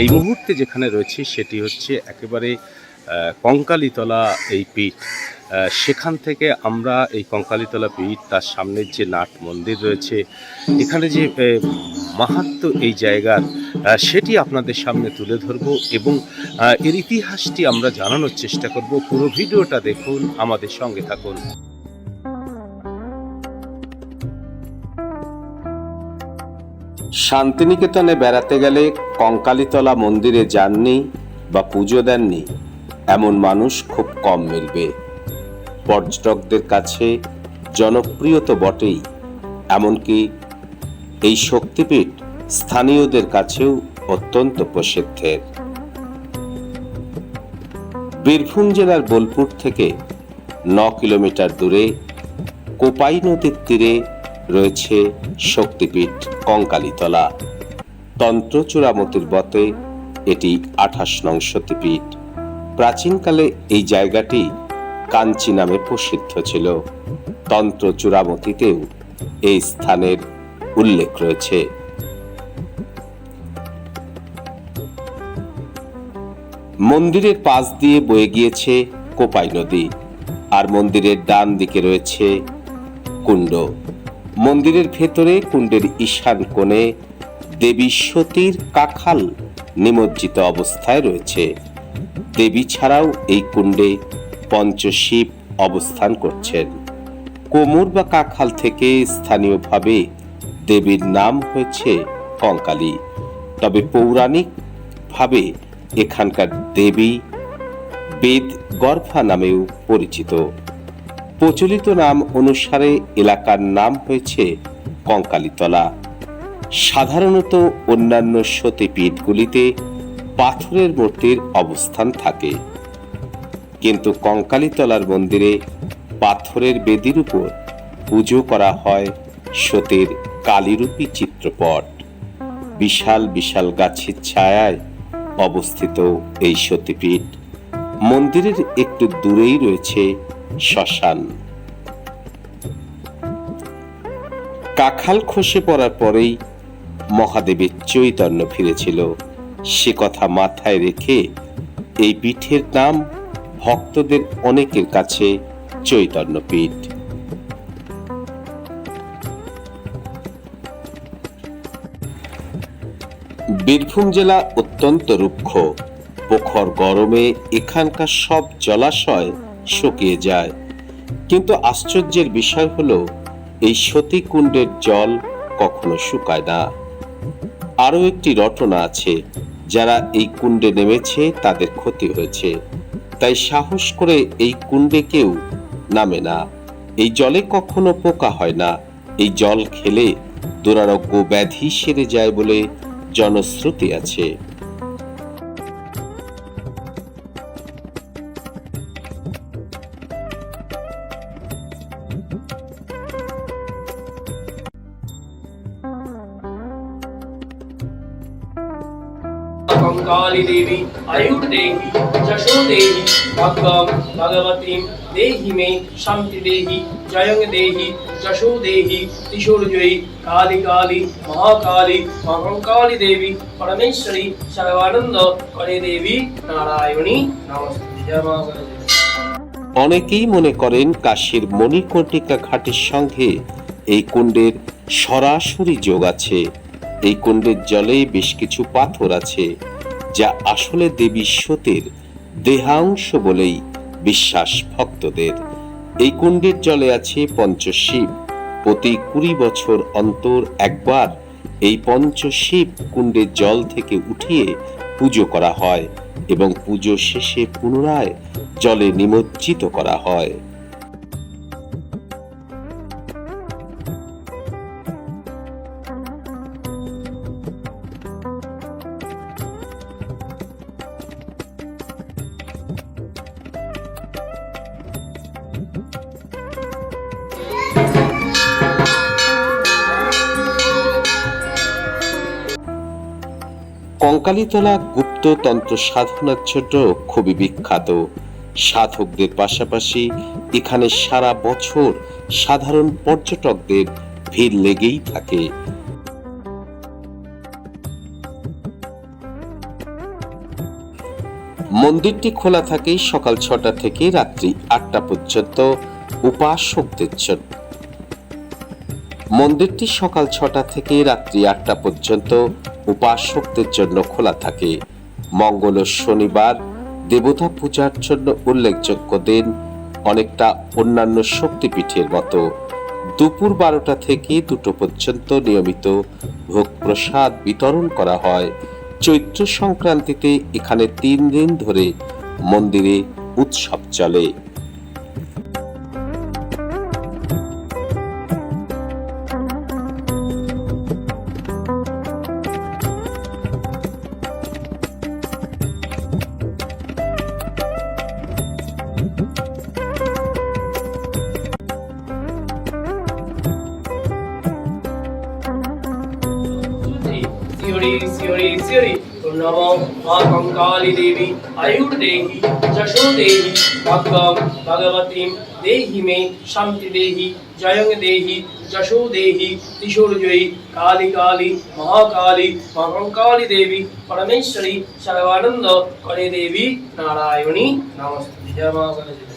এই মুহূর্তে যেখানে রয়েছে সেটি হচ্ছে একেবারে কঙ্কালীতলা এই পীঠ। সেখান থেকে আমরা এই কঙ্কালীতলা পীঠ তার সামনের যে নাট মন্দির রয়েছে এখানে যে আহ, মাহাত্ম্য এই জায়গার সেটি আপনাদের সামনে তুলে ধরব এবং এর ইতিহাসটি আমরা জানানোর চেষ্টা করব। পুরো ভিডিওটা দেখুন আমাদের সঙ্গে থাকুন। শান্তিনিকেতনে বেড়াতে গেলে কঙ্কালীতলা মন্দিরে যাননি বা পুজো দেননি, এমন মানুষ খুব কম মিলবে। পর্যটকদের কাছে জনপ্রিয় তো বটেই, এমনকি এই শক্তিপীঠ স্থানীয়দের কাছেও অত্যন্ত প্রসিদ্ধের। বীরভূম জেলার বোলপুর থেকে ন কিলোমিটার দূরে কোপাই নদীর তীরে রয়েছে শক্তিপীঠ কঙ্কালীতলা। তন্ত্র চূড়ামতির বতে এটি আঠাশ নং সতীপীঠ। প্রাচীনকালে এই জায়গাটি কাঞ্চি নামে প্রসিদ্ধ ছিল। তন্ত্র চূড়ামতিতেও এই স্থানের উল্লেখ রয়েছে। মন্দিরের পাশ দিয়ে বয়ে গিয়েছে কোপাই নদী। আর মন্দিরের ডান দিকে রয়েছে কুণ্ড। মন্দিরের ভেতরে কুণ্ডের ঈশান কোণে দেবী সতীর কাখাল নিমজ্জিত অবস্থায় রয়েছে। দেবী ছাড়াও এই কুণ্ডে পঞ্চশিব অবস্থান করছেন। কোমর বা কাখাল থেকে স্থানীয়ভাবে দেবীর নাম হয়েছে কঙ্কালী। তবে পৌরাণিক ভাবে এখানকার দেবী বেদ গর্ভা নামেও পরিচিত। প্রচলিত নাম অনুসারে এলাকার নাম হয়েছে কঙ্কালীতলা। সাধারণত অন্যান্য সতীপীঠগুলিতে পাথরের মূর্তির অবস্থান থাকে। কিন্তু কঙ্কালীতলার মন্দিরে পাথরের বেদির উপর পুজো করা হয় সতীর কালীরূপী চিত্রপট। বিশাল বিশাল গাছের ছায়ায় অবস্থিত এই সতীপীঠ। মন্দিরের একটু দূরেই রয়েছে শ্মশান। কাখাল খসে পড়ার পরেই মহাদেবের চৈতন্য ফিরেছিল। সে কথা মাথায় রেখে এই পীঠের নাম ভক্তদের অনেকের কাছে চৈতন্য পীঠ বীরভূম জেলা অত্যন্ত রুক্ষ। প্রখর গরমে এখানকার সব জলাশয় শুকিয়ে যায়। কিন্তু আশ্চর্যের বিষয় হলো, এই সতীকুণ্ডের জল কখনো শুকায় না। আরও একটি রটনা আছে, যারা এই কুণ্ডে নেমেছে তাদের ক্ষতি হয়েছে। তাই সাহস করে এই কুণ্ডে কেউ নামে না। এই জলে কখনো পোকা হয় না। এই জল খেলে দুরারোগ্য ব্যাধি সেরে যায় বলে জনশ্রুতি আছে। অঙ্গালি দেবী আয়ুর দেহি যশো দেহি ভগম ভগবতীম দেহি মে শান্তি দেহি জয়ং দেহি যশো দেহি কিশোর জয়ী কালি কালি মহাকালি মহাকালি দেবী পরমেশ্বরী সর্বানন্দ করে দেবী নারায়ণী নমস্তে জয় মা অনেকেই মনে করেন কাশীর মণিকর্ণিকা ঘাটের সঙ্গে এই কুণ্ডের সরাসরি যোগ আছে। এই কুণ্ডের জলে বেশ কিছু পাথর আছে। যা আসলে দেবী সতীর দেহাংশ বলেই বিশ্বাস ভক্তদের। এই কুণ্ডের জলে আছে পঞ্চশিব। প্রতি কুড়ি বছর অন্তর একবার এই পঞ্চশিব কুণ্ডের জল থেকে উঠিয়ে পুজো করা হয় এবং পুজো শেষে পুনরায় জলে নিমজ্জিত করা হয়। কঙ্কালীতলা গুপ্ততন্ত্র সাধনার জন্য খুবই বিখ্যাত। সাধকদের পাশাপাশি এখানে সারা বছর সাধারণ পর্যটকদের ভিড় লেগেই থাকে। মন্দিরটি খোলা থাকে সকাল ছটা থেকে রাত্রি আটটা পর্যন্ত উপাসকদের জন্য। মন্দিরটি সকাল ছটা থেকে রাত্রি আটটা পর্যন্ত উপাসকদের জন্য খোলা থাকে। মঙ্গল ও শনিবার দেবতা পূজার জন্য উল্লেখযোগ্য দিন অনেকটা অন্যান্য শক্তিপীঠের মতো। দুপুর বারোটা থেকে দুটো পর্যন্ত নিয়মিত ভোগ প্রসাদ বিতরণ করা হয়। চৈত্র সংক্রান্তিতে এখানে তিন দিন ধরে মন্দিরে উৎসব চলে। নম মা কঙ্কালী দেবী আয়ুর দেহি যশো দেহি ভাগ্যম ভগবতীম দেহি মে শান্তি দেহি জয়ং দেহি যশো দেহি ত্রিশূলজয়ী কালী কালী মহাকালী মা কঙ্কালী দেবী পরমেশ্বরী সর্বানন্দ করে দেবী নারায়ণী নমস্তে জয় মা গণেশ